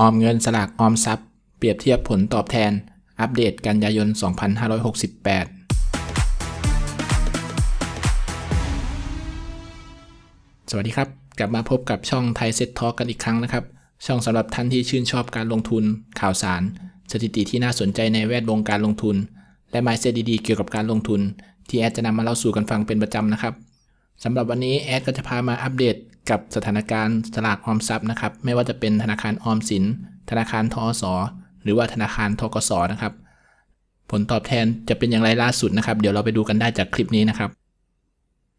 ออมเงินสลากออมทรัพย์ เปรียบเทียบผลตอบแทน อัปเดตกันยายน 2568 สวัสดีครับ กลับมาพบกับช่องไทยเซ็ตทอกันอีกครั้งนะครับ ช่องสำหรับท่านที่ชื่นชอบการลงทุน ข่าวสาร สถิติที่น่าสนใจในแวดวงการลงทุน และไมเซ็ตดีๆเกี่ยวกับการลงทุน ที่แอดจะนำมาเล่าสู่กันฟังเป็นประจำนะครับสำหรับวันนี้แอดก็จะพามาอัปเดต กับสถานการณ์สลากออมทรัพย์นะครับ ไม่ว่าจะเป็นธนาคารออมสิน ธนาคารทอสอหรือว่าธนาคารทกสนะครับ ผลตอบแทนจะเป็นอย่างไรล่าสุดนะครับ เดี๋ยวเราไปดูกันได้จากคลิปนี้นะครับ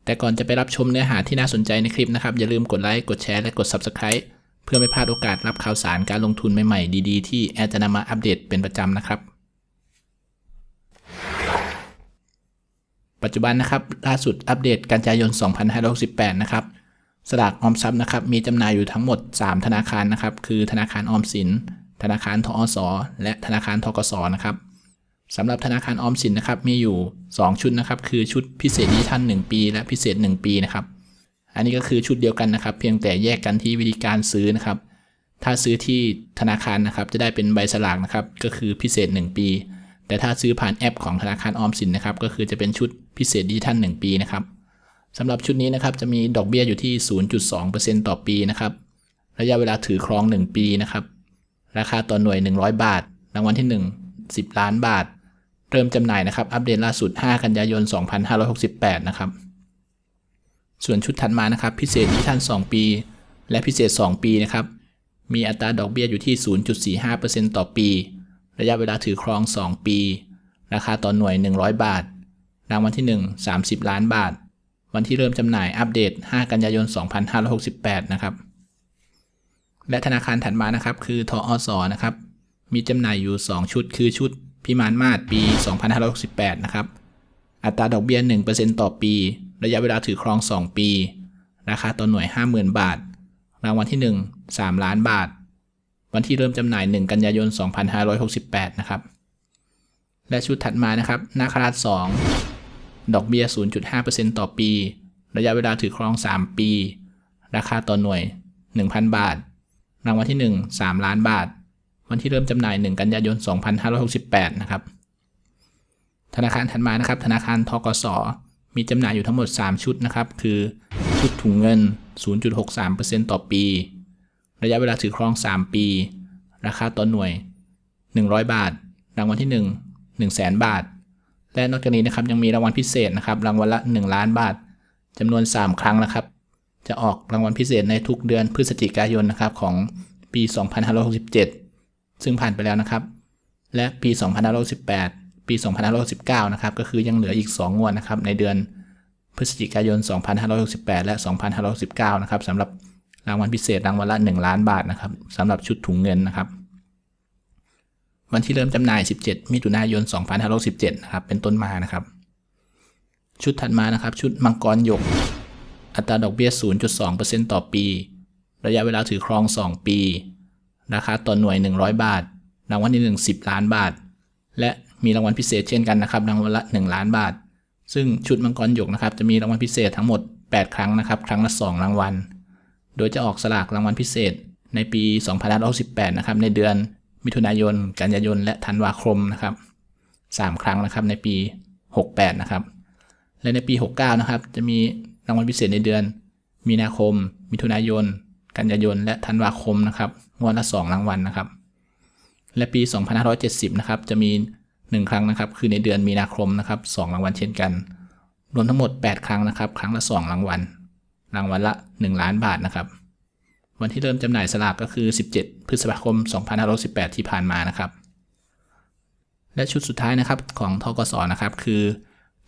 แต่ก่อนจะไปรับชมเนื้อหาที่น่าสนใจในคลิปนะครับ อย่าลืมกดไลค์กดแชร์และกด Subscribe เพื่อไม่พลาดโอกาสรับข่าวสารการลงทุนใหม่ๆดีๆ ที่แอดจะนำมาอัปเดตเป็นประจำนะครับ ปัจจุบันนะครับล่าสุดอัปเดตกันยายน 2568 นะครับ สลากออมทรัพย์นะครับมีจำหน่ายอยู่ทั้งหมด 3 ธนาคารนะครับคือธนาคารออมสิน ธนาคารทอสอและธนาคารทกสนะครับสำหรับธนาคารออมสินนะครับมีอยู่ 2 ชุดนะครับคือชุดพิเศษดิจิทัล1ปี และพิเศษ 1 ปีนะครับอันนี้ก็คือชุดเดียวกันนะครับ เพียงแต่แยกกันที่วิธีการซื้อนะครับ ถ้าซื้อที่ธนาคารนะครับจะได้เป็นใบสลากนะครับก็คือพิเศษ 1 ปี แต่ถ้าซื้อผ่านแอปของธนาคารออมสินนะครับก็คือจะเป็นชุดพิเศษดิจิทัล1ปีนะครับ สำหรับชุดนี้นะครับจะมีดอกเบี้ยอยู่ที่ 0.2%ต่อปีนะครับ ระยะเวลาถือครอง 1 ปีนะครับ ราคาต่อหน่วย 100 บาท รางวัลที่ 1 10 ล้านบาท เริ่มจำหน่ายนะครับ อัปเดตล่าสุด 5 กันยายน 2568 นะครับ ส่วนชุดถัดมานะครับ พิเศษดิจิทัล2ปี และพิเศษ 2 ปีนะครับ มีอัตราดอกเบี้ยอยู่ที่ 0.45%ต่อปี ระยะเวลาถือครอง 2 ปี ราคาต่อหน่วย 100 บาท รางวัลที่ 1 30 ล้านบาท วันที่เริ่มจำหน่ายอัปเดต 5 กันยายน 2568 นะครับ และธนาคารถัดมานะครับ คือทอสนะครับ มีจำหน่ายอยู่ 2 ชุด คือชุดพิมานมาศปี 2568 นะครับ อัตราดอกเบี้ย 1%ต่อปี ระยะเวลาถือครอง 2 ปี ราคาต่อหน่วย 50,000 บาท รางวัลที่ 1 3 ล้านบาท วันที่เริ่มจำหน่าย 1 กันยายน 2568 นะครับ และชุดถัดมานะครับ นาคราช2 ดอกเบี้ย 0.5%ต่อปี ระยะเวลาถือครอง 3 ปี ราคาต่อหน่วย 1,000 บาท รางวัลที่ 1 3 ล้านบาท วันที่เริ่มจำหน่าย 1 กันยายน 2568 นะครับ ธนาคารถัดมานะครับ ธนาคารทกส มีจำหน่ายอยู่ทั้งหมด 3 ชุดนะครับ คือ ชุดถุงเงิน 0.63%ต่อปี ระยะเวลาถือครอง 3 ปี ราคาต่อหน่วย 100 บาท รางวัลที่ 1 1 0 0 0 0 0 บาท และนอกจากนี้นะครับยังมีรางวัลพิเศษนะครับรางวัลละ 1 ล้านบาทจำนวน 3 ครั้งนะครับ จะออกรางวัลพิเศษในทุกเดือนพฤศจิกายนนะครับของปี 2567 ซึ่งผ่านไปแล้วนะครับ และปี 2518 ปี 2519 นะครับก็คือยังเหลืออีก 2 งวดนะครับในเดือนพฤศจิกายน 2568 และ 2519 นะครับสำหรับรางวัลพิเศษรางวัลละ 1 ล้านบาทนะครับสำหรับชุดถุงเงินนะครับ วันที่เริ่มจำหน่าย 17 มิถุนายน 2567นะครับ เป็นต้นมานะครับ ชุดถัดมานะครับ ชุดมังกรหยก อัตราดอกเบี้ย 0.2%ต่อปี ระยะเวลาถือครอง 2 ปี ราคาต่อหน่วย 100 บาท รางวัลที่1 10 ล้านบาท และมีรางวัลพิเศษเช่นกันนะครับ รางวัลละ 1 ล้านบาท ซึ่งชุดมังกรหยกนะครับ จะมีรางวัลพิเศษทั้งหมด 8 ครั้งนะครับ ครั้งละ 2 รางวัล โดยจะออกสลากรางวัลพิเศษในปี 2568นะครับ ในเดือน มิถุนายน กันยายน และธันวาคมนะครับ 3 ครั้งนะครับในปี 68 นะครับ และในปี 69 นะครับ จะมีรางวัลพิเศษในเดือน มีนาคม มิถุนายน กันยายน และธันวาคมนะครับงวดละ 2 รางวัลนะครับ และปี 2570 นะครับ จะมี 1 ครั้งนะครับ คือในเดือนมีนาคมนะครับ 2 รางวัลเช่นกัน รวมทั้งหมด 8 ครั้งนะครับ ครั้งละ 2 รางวัล รางวัลละ 1 ล้านบาทนะครับ วันที่เริ่มจำหน่ายสลากก็คือ 17 พฤษภาคม 2518 ที่ผ่านมานะครับ และชุดสุดท้ายนะครับของทกสนะครับ คือ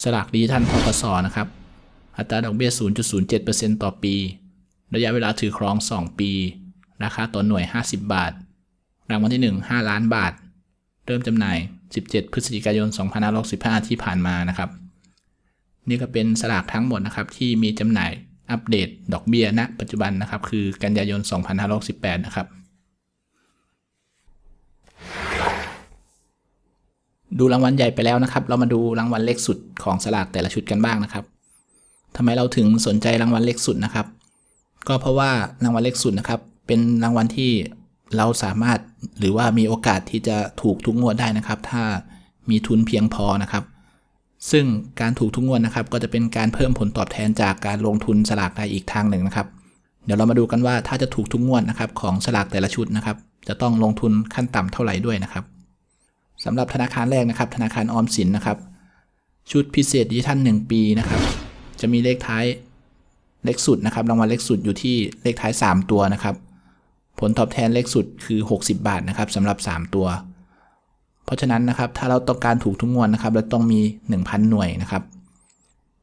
สลากดิจิทัลทกสนะครับ อัตราดอกเบี้ย 0.07%ต่อปี ระยะเวลาถือครอง 2 ปี ราคาต่อหน่วย 50 บาท รางวัลที่ 1 5 ล้านบาท เริ่มจำหน่าย 17 พฤศจิกายน 2565 ที่ผ่านมานะครับ นี่ก็เป็นสลากทั้งหมดนะครับที่มีจำหน่าย อัปเดตดอกเบี้ยณปัจจุบันนะครับ คือกันยายน 2568นะครับ ดูรางวัลใหญ่ไปแล้วนะครับ เรามาดูรางวัลเล็กสุดของสลากแต่ละชุดกันบ้างนะครับทำไมเราถึงสนใจรางวัลเล็กสุดนะครับ ก็เพราะว่ารางวัลเล็กสุดนะครับ เป็นรางวัลที่เราสามารถหรือว่ามีโอกาสที่จะถูกทุกงวดได้นะครับ ถ้ามีทุนเพียงพอนะครับ ซึ่งการถูกทุกงวดนะครับ ก็จะเป็นการเพิ่มผลตอบแทนจากการลงทุนสลากได้อีกทางหนึ่งนะครับ เดี๋ยวเรามาดูกันว่าถ้าจะถูกทุกงวดนะครับของสลากแต่ละชุดนะครับ จะต้องลงทุนขั้นต่ำเท่าไหร่ด้วยนะครับสำหรับธนาคารแรกนะครับ ธนาคารออมสินนะครับ ชุดพิเศษดิจิทัล1ปีนะครับ จะมีเลขท้ายเลขสุดนะครับรางวัลเลขสุดอยู่ที่เลขท้าย 3 ตัวนะครับ ผลตอบแทนเลขสุดคือ 60 บาทนะครับสำหรับ 3 ตัว เพราะฉะนั้นนะครับถ้าเราต้องการถูกทุกงวดนะครับเราต้องมี 1,000 หน่วยนะครับ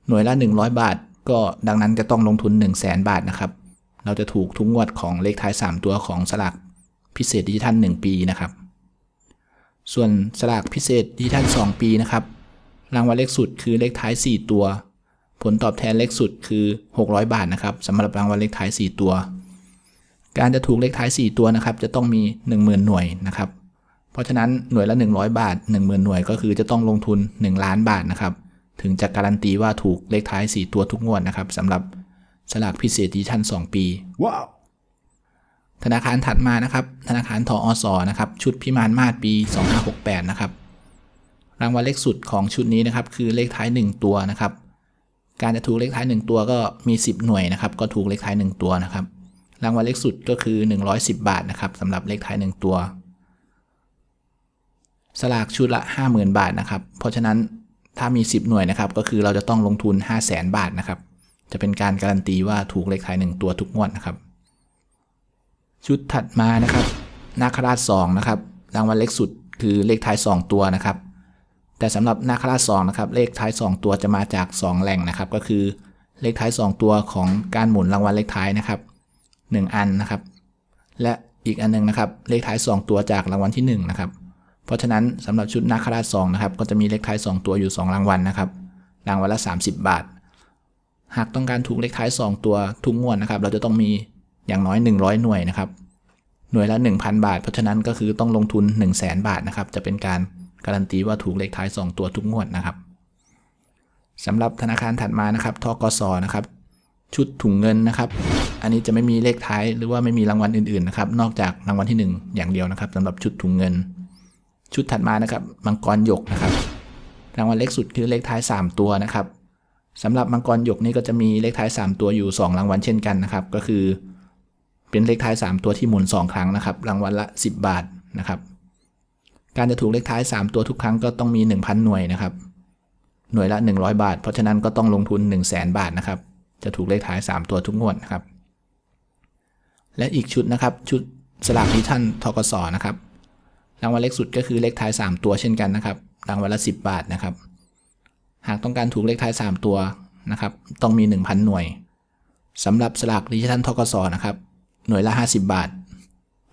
หน่วยละ 100 บาท ก็ดังนั้นจะต้องลงทุน 1 0 0 0 0 0 บาทนะครับ เราจะถูกทุกงวดของเลขท้าย 3 ตัวของสลากพิเศษดิจิทัล 1 ปีนะครับ ส่วนสลากพิเศษดิจิทัล 2 ปีนะครับรางวัลเลขสุดคือเลขท้าย 4 ตัว ผลตอบแทนเลขสุดคือ 600 บาทนะครับสำหรับรางวัลเลขท้าย 4 ตัว การจะถูกเลขท้าย 4 ตัวนะครับ จะต้องมี 10,000 หน่วยนะครับ เพราะฉะนั้นหน่วยละ 100 บาท 10,000 หน่วยก็คือจะต้องลงทุน 1 ล้านบาทนะครับ ถึงจะการันตีว่าถูกเลขท้าย 4 ตัวทุกงวดนะครับสำหรับสลากพิเศษดิจิทัล2 ปี Wow. ธนาคารถัดมานะครับ ธนาคารทออสนะครับ ชุดพิมานมาศปี 2568 นะครับ รางวัลเลขสุดของชุดนี้นะครับ คือเลขท้าย 1 ตัวนะครับ การจะถูกเลขท้าย 1 ตัวก็มี 10 หน่วยนะครับ ก็ถูกเลขท้าย 1 ตัวนะครับ รางวัลเลขสุดก็คือ 110 บาทนะครับสำหรับเลขท้าย 1 ตัว สลากชุดละ 50,000 บาทนะครับ เพราะฉะนั้นถ้ามี 10 หน่วยนะครับ ก็คือเราจะต้องลงทุน 500,000บาทนะครับ จะเป็นการการันตีว่าถูกเลขท้าย 1 ตัวทุกงวดนะครับ ชุดถัดมานะครับ นาคราช2นะครับ รางวัลเลขสุดคือเลขท้าย 2 ตัวนะครับ แต่สำหรับนาคราช2นะครับ เลขท้าย 2 ตัวจะมาจาก 2 แหล่งนะครับ ก็คือเลขท้าย 2 ตัวของการหมุนรางวัลเลขท้ายนะครับ 1 อันนะครับ และอีกอันหนึงนะครับ เลขท้าย 2 ตัวจากรางวัลที่1นะครับ เพราะฉะนั้นสำหรับชุดนาคราช2นะครับก็จะมีเลขท้าย 2 ตัวอยู่ 2 รางวัลนะครับ รางวัลละ 30 บาท หากต้องการถูกเลขท้าย 2 ตัวทุกงวดนะครับ เราจะต้องมีอย่างน้อย 100 หน่วยนะครับ หน่วยละ 1,000 บาท เพราะฉะนั้นก็คือต้องลงทุน 1 0 0 0 0แบาทนะครับ จะเป็นการการันตีว่าถูกเลขท้าย 2 ตัวทุกงวดนะครับสำหรับธนาคารถัดมานะครับทกสนะครับ ชุดถุงเงินนะครับ อันนี้จะไม่มีเลขท้ายหรือว่าไม่มีรางวัลอื่นๆนะครับ นอกจากรางวัลที่ 1 อย่างเดียวนะครับสำหรับชุดถุงเงิน ชุดถัดมานะครับมังกรหยกนะครับรางวัลเลขสุดคือเลขท้าย 3 ตัวนะครับสำหรับมังกรหยกนี่ก็จะมีเลขท้าย 3 ตัวอยู่ 2 รางวัลเช่นกันนะครับ ก็คือ เป็นเลขท้าย 3 ตัวที่หมุน 2 ครั้งนะครับ รางวัลละ 10 บาทนะครับ การจะถูกเลขท้าย 3 ตัวทุกครั้งก็ต้องมี 1,000 หน่วยนะครับ หน่วยละ 100 บาท เพราะฉะนั้นก็ต้องลงทุน 1 0 0 0 0 0 บาทนะครับ จะถูกเลขท้าย 3 ตัวทุกงวดนะครับ และอีกชุดนะครับ ชุดสลากดิจิทัลทกสนะครับ รางวัลเลขสุดก็คือเลขท้าย 3 ตัวเช่นกันนะครับ รางวัลละ 10 บาทนะครับ หากต้องการถูกเลขท้าย 3 ตัวนะครับ ต้องมี 1,000 หน่วยสำหรับสลากดิจิทัลทกสนะครับ หน่วยละ 50 บาท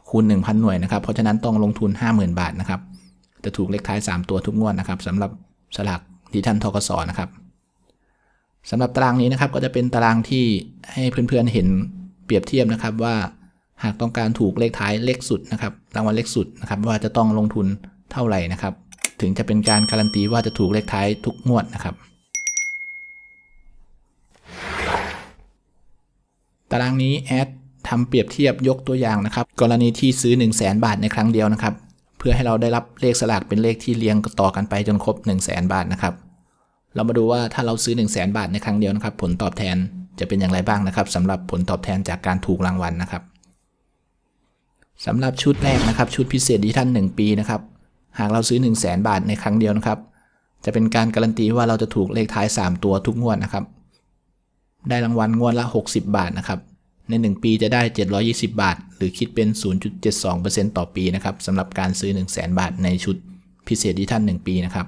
คูณ 1,000 หน่วยนะครับ เพราะฉะนั้นต้องลงทุน 50,000 บาทนะครับ จะถูกเลขท้าย 3 ตัวทุกงวดนะครับสำหรับสลากดิจิทัลทกสนะครับสำหรับตารางนี้นะครับก็จะเป็นตารางที่ให้เพื่อนๆเห็นเปรียบเทียบนะครับว่า หากต้องการถูกเลขท้ายเลขสุดนะครับรางวัลเลขสุดนะครับว่าจะต้องลงทุนเท่าไหร่นะครับ ถึงจะเป็นการการันตีว่าจะถูกเลขท้ายทุกงวดนะครับ ตารางนี้แอดทำเปรียบเทียบยกตัวอย่างนะครับ กรณีที่ซื้อ 1 0 0 0 0แบาทในครั้งเดียวนะครับ เพื่อให้เราได้รับเลขสลากเป็นเลขที่เรียงต่อกันไปจนครบ 1 0 0 0 0แบาทนะครับ เรามาดูว่าถ้าเราซื้อ 1 0 0 0 0แบาทในครั้งเดียวนะครับ ผลตอบแทนจะเป็นอย่างไรบ้างนะครับสำหรับผลตอบแทนจากการถูกรางวัลนะครับ สำหรับชุดแรกนะครับ ชุดพิเศษดิจิทัล1ปีนะครับ หากเราซื้อ 1 0 0 0 0แบาทในครั้งเดียวนะครับ จะเป็นการการันตีว่าเราจะถูกเลขท้าย 3 ตัวทุกงวดนะครับ ได้รางวัลงวดละ 60 บาทนะครับ ใน 1 ปีจะได้ 720 บาท หรือคิดเป็น 0.72%ต่อปีนะครับสำหรับการซื้อ 1 0 0 0 0แบาทในชุดพิเศษดิจิทัล1ปีนะครับ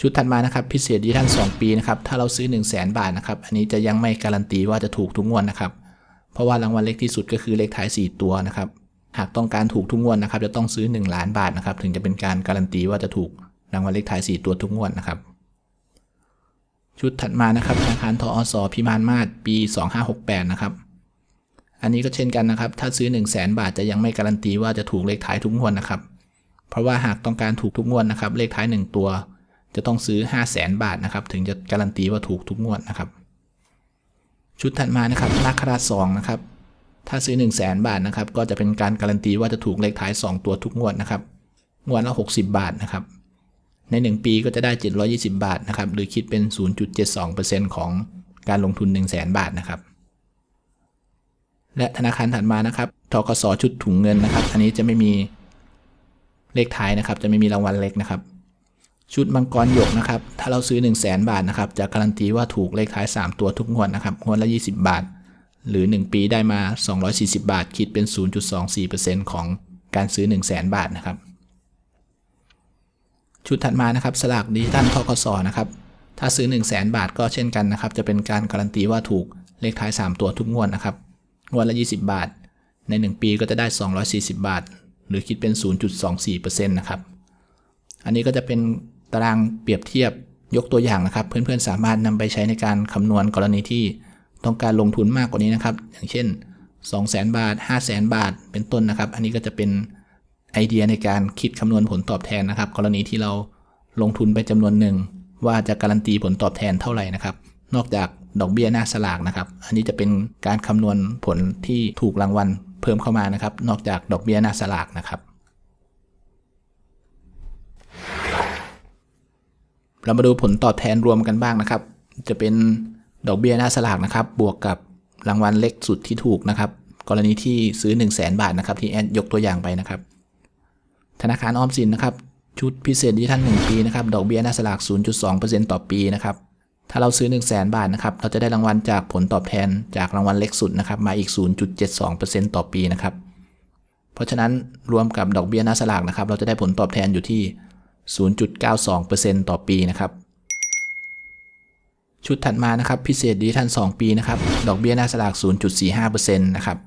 ชุดถัดมานะครับพิเศษดิจิทัล2ปีนะครับถ้าเราซื้อ 1 0 0 0 0แบาทนะครับอันนี้จะยังไม่การันตีว่าจะถูกทุกงวดนะครับ เพราะว่ารางวัลเล็กที่สุดก็คือเลขท้าย 4 ตัวนะครับ หากต้องการถูกทุกงวดนะครับ จะต้องซื้อ 1 ล้านบาทนะครับ ถึงจะเป็นการการันตีว่าจะถูกรางวัลเลขท้าย 4 ตัวทุกงวดนะครับ ชุดถัดมานะครับธนาคารทอสพิมานมาศปี 2568 นะครับ อันนี้ก็เช่นกันนะครับ ถ้าซื้อ 1 0 0 0 0แบาทจะยังไม่การันตีว่าจะถูกเลขท้ายทุกงวดนะครับ เพราะว่าหากต้องการถูกทุกงวดนะครับ เลขท้าย 1 ตัว จะต้องซื้อ 5 0 0แสนบาทนะครับ ถึงจะการันตีว่าถูกทุกงวดนะครับ ชุดถัดมานะครับนาคราช2นะครับ ถ้าซื้อ 1 0 0 0 0แบาทนะครับ ก็จะเป็นการการันตีว่าจะถูกเลขท้าย 2 ตัวทุกงวดนะครับ งวดละ 60 บาทนะครับ ใน 1 ปีก็จะได้ 720 บาทนะครับ หรือคิดเป็น 0.72%ของการลงทุน 1 0 0 0 0 0บาทนะครับ และธนาคารถัดมานะครับทกสชุดถุงเงินนะครับ อันนี้จะไม่มีเลขท้ายนะครับ จะไม่มีรางวัลเล็กนะครับ ชุดมังกรหยกนะครับ ถ้าเราซื้อ 1 0 0 0 0แบาทนะครับ จะการันตีว่าถูกเลขท้าย 3 ตัวทุกงวดนะครับ งวดละ 20 บาท หรือ 1 ปีได้มา 240 บาท คิดเป็น 0.24%ของการซื้อ 1 0 0 0 0 0บาทนะครับ ชุดถัดมานะครับ สลากดิจิตัลทกสนะครับ ถ้าซื้อ 1 0 0 0 0 0บาทก็เช่นกันนะครับ จะเป็นการการันตีว่าถูกเลขท้าย 3 ตัวทุกงวดนะครับ งวดละ 20 บาท ใน 1 ปีก็จะได้ 240 บาท หรือคิดเป็น 0.24%นะครับ อันนี้ก็จะเป็น ตารางเปรียบเทียบยกตัวอย่างนะครับ เพื่อนๆสามารถนำไปใช้ในการคำนวณกรณีที่ต้องการลงทุนมากกว่านี้นะครับ อย่างเช่น 200,000 บาท 500,000 บาท เป็นต้นนะครับ อันนี้ก็จะเป็นไอเดียในการคิดคำนวณผลตอบแทนนะครับ กรณีที่เราลงทุนไปจำนวนหนึ่ง ว่าจะการันตีผลตอบแทนเท่าไหร่นะครับ นอกจากดอกเบี้ยหน้าสลากนะครับ อันนี้จะเป็นการคำนวณผลที่ถูกรางวัลเพิ่มเข้ามานะครับ นอกจากดอกเบี้ยหน้าสลากนะครับ เรามาดูผลตอบแทนรวมกันบ้างนะครับ จะเป็นดอกเบี้ยหน้าสลากนะครับ บวกกับรางวัลเล็กสุดที่ถูกนะครับ กรณีที่ซื้อ 1 0 0 0 0แบาทนะครับ ที่แอดยกตัวอย่างไปนะครับ ธนาคารออมสินนะครับ ชุดพิเศษดิจิทัล1ปีนะครับ ดอกเบี้ยหน้าสลาก 0.2%ต่อปีนะครับ ถ้าเราซื้อ 1 0 0 0 0แบาทนะครับ เราจะได้รางวัลจากผลตอบแทนจากรางวัลเล็กสุดนะครับ มาอีก 0.72%ต่อปีนะครับ เพราะฉะนั้นรวมกับดอกเบี้ยหน้าสลากนะครับ เราจะได้ผลตอบแทนอยู่ที่ 0.92%ต่อปีนะครับ ชุดถัดมานะครับพิเศษดิจิทัล2ปีนะครับ ดอกเบี้ยหน้าสลาก 0.45%นะครับ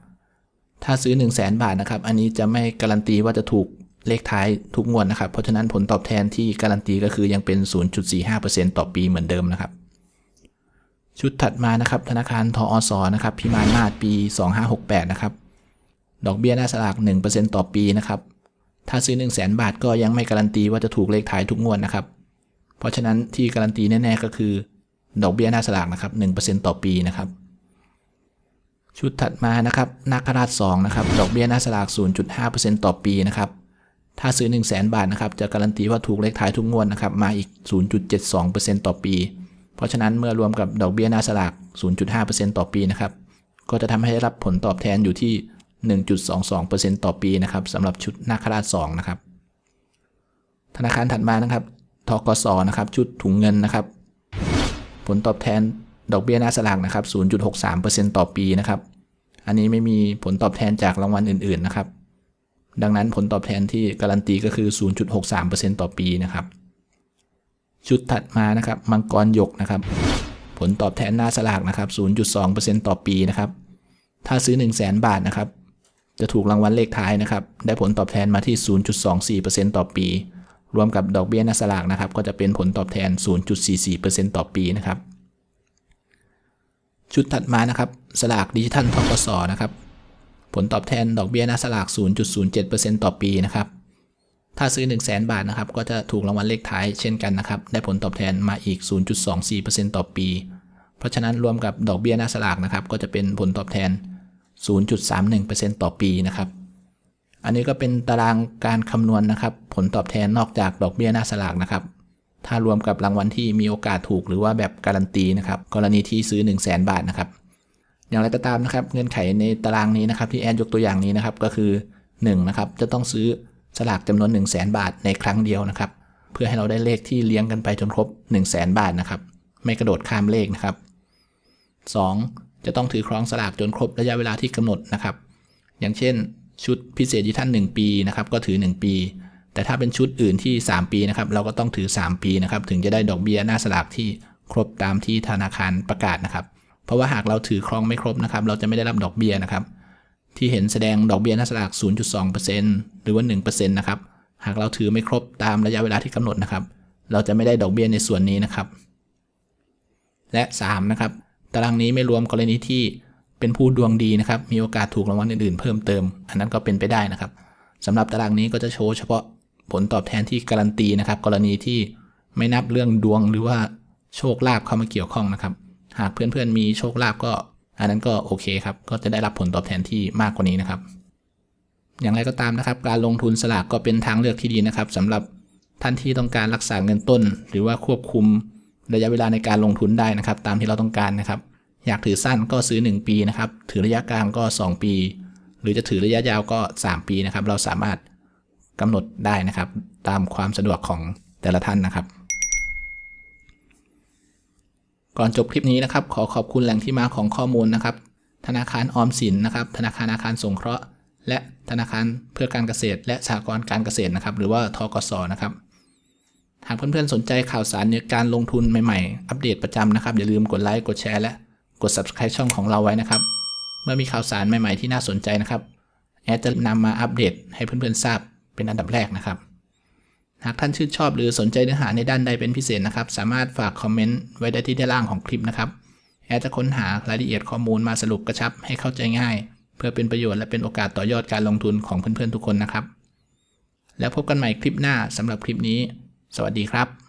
ถ้าซื้อ 1 0 0 0 0แบาทนะครับ อันนี้จะไม่การันตีว่าจะถูกเลขท้ายทุกงวดนะครับ เพราะฉะนั้นผลตอบแทนที่การันตีก็คือยังเป็น 0.45%ต่อปีเหมือนเดิมนะครับ ชุดถัดมานะครับ ธนาคารทอสนะครับพิมานมาศปี 2568 นะครับ ดอกเบี้ยหน้าสลาก 1%ต่อปีนะครับ ถ้าซื้อ 1 0 0 0 0แบาทก็ยังไม่การันตีว่าจะถูกเลขท้ายทุกงวดนะครับ เพราะฉะนั้นที่การันตีแน่ๆก็คือ ดอกเบี้ยหน้าสลากนะครับ1%ต่อปีนะครับ ชุดถัดมานะครับนาคราช2นะครับดอกเบี้ยหน้าสลาก 0.5%ต่อปีนะครับถ้าซื้อ 1 0 0 0 0แบาทนะครับจะการันตีว่าถูกเลขท้ายทุกงวดนะครับมาอีก 0.72%ต่อปี เพราะฉะนั้นเมื่อรวมกับดอกเบี้ยหน้าสลาก 0.5%ต่อปีนะครับก็จะทำให้รับผลตอบแทนอยู่ที่ 1.22%ต่อปีนะครับสำหรับชุดนาคราช2นะครับ ธนาคารถัดมานะครับทกสนะครับชุดถุงเงินนะครับ ผลตอบแทนดอกเบี้ยหน้าสลากนะครับ 0.63%ต่อปีนะครับ อันนี้ไม่มีผลตอบแทนจากรางวัลอื่นๆนะครับ ดังนั้นผลตอบแทนที่การันตีก็คือ 0.63%ต่อปีนะครับ ชุดถัดมานะครับมังกรหยกนะครับ ผลตอบแทนหน้าสลากนะครับ 0.2%ต่อปีนะครับ ถ้าซื้อ 1 0 0 0 0แบาทนะครับ จะถูกรางวัลเลขท้ายนะครับ ได้ผลตอบแทนมาที่ 0.24%ต่อปี รวมกับดอกเบี้ยนาสลากนะครับ ก็จะเป็นผลตอบแทน 0.44%ต่อปีนะครับ ชุดถัดมานะครับ สลากดิจิทัลทกสนะครับ ผลตอบแทนดอกเบี้ยนาสลาก 0.07%ต่อปีนะครับ ถ้าซื้อ 1 0 0 0 0แบาทนะครับ ก็จะถูกรางวัลเลขท้ายเช่นกันนะครับ ได้ผลตอบแทนมาอีก 0.24%ต่อปี เพราะฉะนั้นรวมกับดอกเบี้ยนาสลากนะครับ ก็จะเป็นผลตอบแทน 0.31%ต่อปีนะครับ อันนี้ก็เป็นตารางการคำนวณนะครับ ผลตอบแทนนอกจากดอกเบี้ยหน้าสลากนะครับ ถ้ารวมกับรางวัลที่มีโอกาสถูกหรือว่าแบบการันตีนะครับ กรณีที่ซื้อ 1 0 0 0 0แบาทนะครับ อย่างไรก็ตามนะครับ เงื่อนไขในตารางนี้นะครับ ที่แอนยกตัวอย่างนี้นะครับก็คือ1นะครับจะต้องซื้อสลากจำนวน 1 0 0 0 0แบาทในครั้งเดียวนะครับ เพื่อให้เราได้เลขที่เลี้ยงกันไปจนครบ 1 0 0 0 0แบาทนะครับ ไม่กระโดดข้ามเลขนะครับ 2. จะต้องถือครองสลากจนครบระยะเวลาที่กำหนดนะครับ อย่างเช่น ชุดพิเศษที่ท่าน 1 ปีนะครับก็ถือ 1 ปี แต่ถ้าเป็นชุดอื่นที่ 3 ปีนะครับเราก็ต้องถือ 3 ปีนะครับถึงจะได้ดอกเบี้ยหน้าสลากที่ครบตามที่ธนาคารประกาศนะครับ เพราะว่าหากเราถือครองไม่ครบนะครับ เราจะไม่ได้รับดอกเบี้ยนะครับ ที่เห็นแสดงดอกเบี้ยหน้าสลาก 0.2%หรือว่า 1%นะครับหากเราถือไม่ครบตามระยะเวลาที่กำหนดนะครับ เราจะไม่ได้ดอกเบี้ยในส่วนนี้นะครับ และ 3 นะครับ ตารางนี้ไม่รวมกรณีที่เป็นผู้ดวงดีนะครับ มีโอกาสถูกรางวัลอื่นๆเพิ่มเติม อันนั้นก็เป็นไปได้นะครับสำหรับตารางนี้ก็จะโชว์เฉพาะผลตอบแทนที่การันตีนะครับ กรณีที่ไม่นับเรื่องดวงหรือว่าโชคลาภเข้ามาเกี่ยวข้องนะครับ หากเพื่อนๆมีโชคลาภก็อันนั้นก็โอเคครับ ก็จะได้รับผลตอบแทนที่มากกว่านี้นะครับ อย่างไรก็ตามนะครับ การลงทุนสลากก็เป็นทางเลือกที่ดีนะครับสำหรับท่านที่ต้องการรักษาเงินต้น หรือว่าควบคุม ระยะเวลาในการลงทุนได้นะครับ ตามที่เราต้องการนะครับ อยากถือสั้นก็ซื้อ 1 ปีนะครับ ถือระยะกลางก็ 2 ปี หรือจะถือระยะยาวก็ 3 ปีนะครับ เราสามารถกำหนดได้นะครับ ตามความสะดวกของแต่ละท่านนะครับ ก่อนจบคลิปนี้นะครับ ขอขอบคุณแหล่งที่มาของข้อมูลนะครับ ธนาคารออมสินนะครับ ธนาคารอาคารสงเคราะห์ และธนาคารเพื่อการเกษตร และสหกรณ์การเกษตรนะครับ หรือว่าทกสนะครับ หากเพื่อนๆสนใจข่าวสารในการลงทุนใหม่ๆ อัปเดตประจำนะครับ อย่าลืมกดไลค์ กดแชร์ และกด subscribe ช่องของเราไว้นะครับ เมื่อมีข่าวสารใหม่ๆที่น่าสนใจนะครับ แอดจะนำมาอัปเดตให้เพื่อนๆทราบเป็นอันดับแรกนะครับ หากท่านชื่นชอบหรือสนใจเนื้อหาในด้านใดเป็นพิเศษนะครับ สามารถฝากคอมเมนต์ไว้ได้ที่ด้านล่างของคลิปนะครับ แอดจะค้นหารายละเอียดข้อมูลมาสรุปกระชับให้เข้าใจง่าย เพื่อเป็นประโยชน์และเป็นโอกาสต่อยอดการลงทุนของเพื่อนๆทุกคนนะครับ แล้วพบกันใหม่คลิปหน้าสำหรับคลิปนี้ สวัสดีครับ